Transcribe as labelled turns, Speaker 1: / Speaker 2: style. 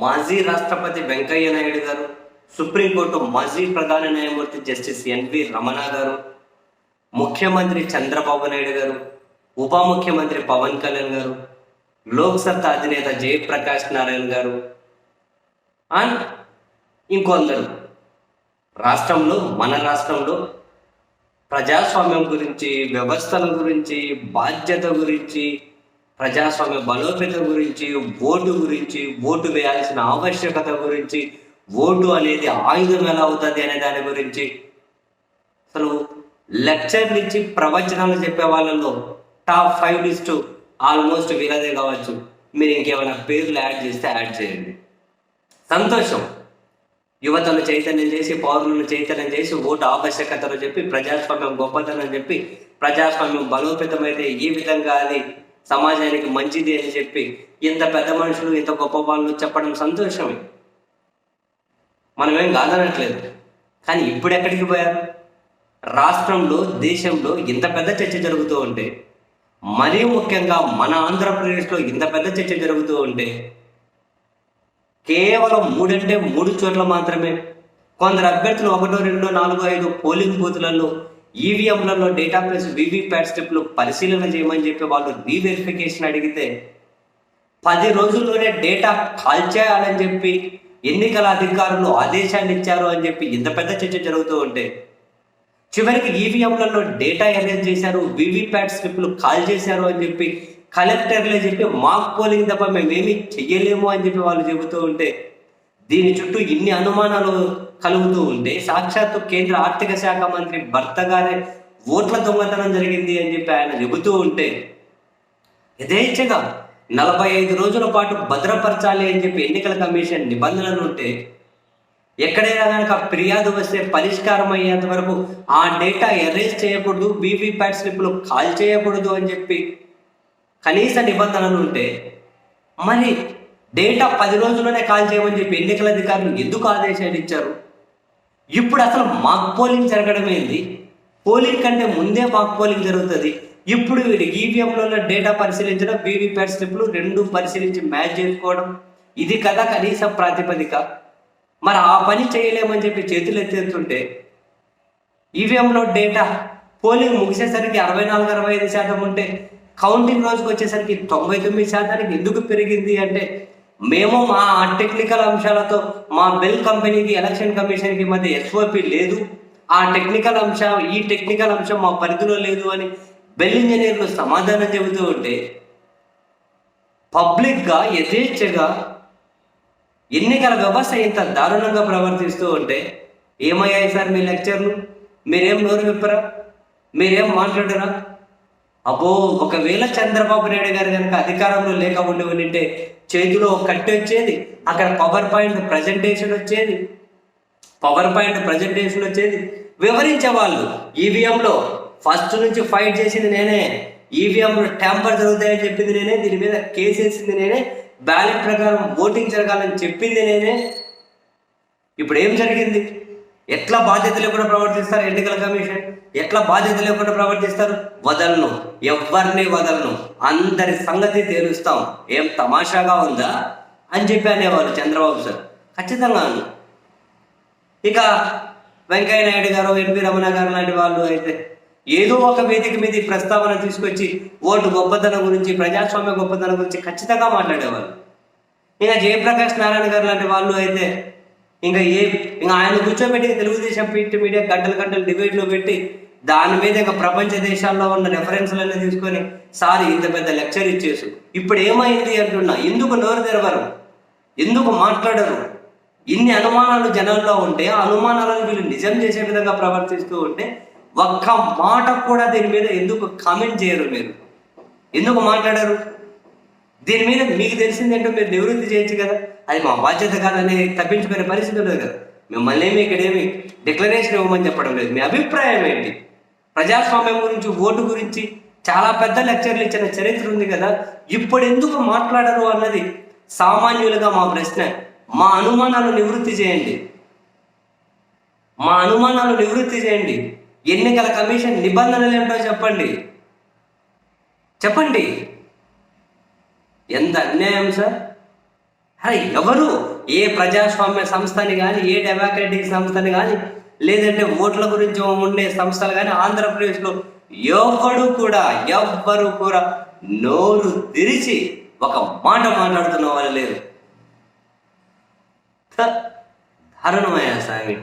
Speaker 1: మాజీ రాష్ట్రపతి వెంకయ్య నాయుడు గారు సుప్రీంకోర్టు మాజీ ప్రధాన న్యాయమూర్తి జస్టిస్ ఎన్వి రమణ గారు ముఖ్యమంత్రి చంద్రబాబు నాయుడు గారు ఉప ముఖ్యమంత్రి పవన్ కళ్యాణ్ గారు లోక్సత్తా అధినేత జయప్రకాష్ నారాయణ గారు అండ్ ఇంకొందరు రాష్ట్రంలో మన రాష్ట్రంలో ప్రజాస్వామ్యం గురించి వ్యవస్థల గురించి బాధ్యత గురించి ప్రజాస్వామ్య బలోపేతం గురించి ఓటు గురించి ఓటు వేయాల్సిన ఆవశ్యకత గురించి ఓటు అనేది ఆయుధం ఎలా అవుతుంది అనే దాని గురించి. అసలు లెక్చర్ నుంచి ప్రవచనాలు చెప్పే వాళ్ళలో టాప్ ఫైవ్ లిస్టు ఆల్మోస్ట్ వీళ్ళదే కావచ్చు. మీరు ఇంకేమైనా పేర్లు యాడ్ చేస్తే యాడ్ చేయండి. సంతోషం. యువతను చైతన్యం చేసి పౌరులను చైతన్యం చేసి ఓటు ఆవశ్యకతను చెప్పి ప్రజాస్వామ్యం గొప్పతనం చెప్పి ప్రజాస్వామ్యం బలోపేతమైతే ఏ విధంగా అది సమాజానికి మంచిది అని చెప్పి ఇంత పెద్ద మనుషులు ఇంత గొప్ప వాళ్ళు చెప్పడం సంతోషమే. మనమేం కాదనట్లేదు కానీ ఇప్పుడు ఎక్కడికి పోయారు? రాష్ట్రంలో దేశంలో ఇంత పెద్ద చర్చ జరుగుతూ ఉంటే మరీ ముఖ్యంగా మన ఆంధ్రప్రదేశ్లో ఇంత పెద్ద చర్చ జరుగుతూ ఉంటే కేవలం మూడంటే మూడు చోట్ల మాత్రమే. కొందరు అభ్యర్థులు ఒకటో రెండో నాలుగో ఐదు పోలింగ్ బూత్లలో ఈవీఎంలలో డేటా ప్లస్ వీవీప్యాట్ స్టెప్లు పరిశీలన చేయమని చెప్పి వాళ్ళు రీవెరిఫికేషన్ అడిగితే పది రోజుల్లోనే డేటా కాల్ చేయాలని చెప్పి ఎన్నికల అధికారులు ఆదేశాన్ని ఇచ్చారు అని చెప్పి ఇంత పెద్ద చర్చ జరుగుతూ ఉంటే చివరికి ఈవీఎంలలో డేటా ఎరేంజ్ చేశారు వీవీప్యాట్ స్లిప్లు కాల్ చేశారు అని చెప్పి కలెక్టర్లే చెప్పి మాక్ పోలింగ్ తప్ప మేమేమి చెయ్యలేము అని చెప్పి వాళ్ళు చెబుతూ ఉంటే దీని చుట్టూ ఇన్ని అనుమానాలు కలుగుతూ ఉంటే సాక్షాత్తు కేంద్ర ఆర్థిక శాఖ మంత్రి భర్త గారే ఓట్ల దొంగతనం జరిగింది అని చెప్పి ఆయన చెబుతూ ఉంటే యథేచ్ఛగా నలభై ఐదు రోజుల పాటు భద్రపరచాలి అని చెప్పి ఎన్నికల కమిషన్ నిబంధనలు ఉంటే ఎక్కడైనా కనుక ఫిర్యాదు వస్తే పరిష్కారం అయ్యేంత వరకు ఆ డేటా ఎరేజ్ చేయకూడదు వీవీప్యాట్ స్లిప్లు కాల్ చేయకూడదు అని చెప్పి కనీస నిబంధనలు ఉంటే మరి డేటా పది రోజుల్లోనే కాల్ చేయమని చెప్పి ఎన్నికల అధికారులు ఎందుకు ఆదేశాలు ఇచ్చారు? ఇప్పుడు అసలు మాక్ పోలింగ్ జరగడం ఏంది? పోలింగ్ కంటే ముందే మాక్ పోలింగ్ జరుగుతుంది. ఇప్పుడు వీడు ఈవీఎంలో డేటా పరిశీలించడం వీవీప్యాట్ స్లిప్లు రెండు పరిశీలించి మ్యాచ్ చేసుకోవడం ఇది కదా కనీస ప్రాతిపదిక. మరి ఆ పని చేయలేమని చెప్పి చేతులు ఎత్తేస్తుంటే ఈవీఎంలో డేటా పోలింగ్ ముగిసేసరికి అరవై నాలుగు అరవై ఐదు శాతం ఉంటే కౌంటింగ్ రోజుకి వచ్చేసరికి తొంభై తొమ్మిది శాతానికి ఎందుకు పెరిగింది అంటే మేము మా టెక్నికల్ అంశాలతో మా బెల్ కంపెనీకి ఎలక్షన్ కమిషన్కి మధ్య ఎస్ఓపి లేదు. ఆ టెక్నికల్ అంశం ఈ టెక్నికల్ అంశం మా పరిధిలో లేదు అని బెల్ ఇంజనీర్లు సమాధానం చెబుతూ ఉంటే పబ్లిక్గా యథేచ్ఛగా ఎన్నికల వ్యవస్థ ఇంత దారుణంగా ప్రవర్తిస్తూ ఉంటే ఏమయ్యాయి సార్ మీ లెక్చర్లు మీరేం నోరు విప్పరా? మీరేం మాట్లాడరా? అబ్బో ఒకవేళ చంద్రబాబు నాయుడు గారు కనుక అధికారంలో లేక ఉండి ఉంటే చేతిలో కట్టి వచ్చేది అక్కడ పవర్ పాయింట్ ప్రజెంటేషన్ వచ్చేది పవర్ పాయింట్ ప్రజెంటేషన్ వచ్చేది. వివరించే వాళ్ళు ఈవీఎంలో ఫస్ట్ నుంచి ఫైట్ చేసింది నేనే ఈవీఎంలో ట్యాంపర్ జరుగుతాయని చెప్పింది నేనే దీని మీద కేసు వేసింది నేనే బ్యాలెట్ ప్రకారం ఓటింగ్ జరగాలని చెప్పింది నేనే. ఇప్పుడు ఏం జరిగింది? ఎట్లా బాధ్యత లేకుండా ప్రవర్తిస్తారు ఎన్నికల కమిషన్? ఎట్లా బాధ్యత లేకుండా ప్రవర్తిస్తారు? వదలను. ఎవరిని వదలను. అందరి సంగతి తేలుస్తాం. ఏం తమాషాగా ఉందా? అని చెప్పి అనేవారు చంద్రబాబు సార్. ఖచ్చితంగా ఇక వెంకయ్య నాయుడు గారు ఎన్వి రమణ గారు లాంటి వాళ్ళు అయితే ఏదో ఒక వేదిక మీద ప్రస్తావన తీసుకొచ్చి ఓటు గొప్పతనం గురించి ప్రజాస్వామ్య గొప్పతనం గురించి ఖచ్చితంగా మాట్లాడేవాళ్ళు. ఇక జయప్రకాష్ నారాయణ గారు లాంటి వాళ్ళు అయితే ఇంకా ఏ ఇంకా ఆయన కూర్చోబెట్టి తెలుగుదేశం పీట్ మీడియా గంటలు గంటలు డిబేట్లో పెట్టి దాని మీద ఇంకా ప్రపంచ దేశాల్లో ఉన్న రెఫరెన్స్లన్నీ తీసుకొని సార్ ఇంత పెద్ద లెక్చర్ ఇచ్చేసు. ఇప్పుడు ఏమైంది అంటున్నా. ఎందుకు నోరు తెరవరు? ఎందుకు మాట్లాడరు? ఇన్ని అనుమానాలు జనాల్లో ఉంటే ఆ అనుమానాలను వీళ్ళు నిజం చేసే విధంగా ప్రవర్తిస్తూ ఉంటే ఒక్క మాట కూడా దీని మీద ఎందుకు కామెంట్ చేయరు మీరు? ఎందుకు మాట్లాడరు? దీని మీద మీకు తెలిసిందేంటో మీరు నివృత్తి చేయొచ్చు కదా. అది మా బాధ్యత కాదని తప్పించుకునే పరిస్థితి లేదు కదా. మిమ్మల్ని ఏమి ఇక్కడేమి డిక్లరేషన్ ఇవ్వమని చెప్పడం లేదు. మీ అభిప్రాయం ఏంటి? ప్రజాస్వామ్యం గురించి ఓటు గురించి చాలా పెద్ద లెక్చర్లు ఇచ్చిన చరిత్ర ఉంది కదా. ఇప్పుడు ఎందుకు మాట్లాడరు అన్నది సామాన్యులుగా మా ప్రశ్న. మా అనుమానాలు నివృత్తి చేయండి. మా అనుమానాలు నివృత్తి చేయండి. ఎన్నికల కమిషన్ నిబంధనలు ఏంటో చెప్పండి. చెప్పండి. ఎంత అన్యాయం సార్? అరే ఎవరు? ఏ ప్రజాస్వామ్య సంస్థని కానీ ఏ డెమోక్రటిక్ సంస్థని కానీ లేదంటే ఓట్ల గురించి ఉండే సంస్థలు కానీ ఆంధ్రప్రదేశ్లో ఎవడు కూడా ఎవ్వరు కూడా నోరు తెరిచి ఒక మాట మాట్లాడుతున్న వాళ్ళు లేరు. దారుణమయ్యా స్వామి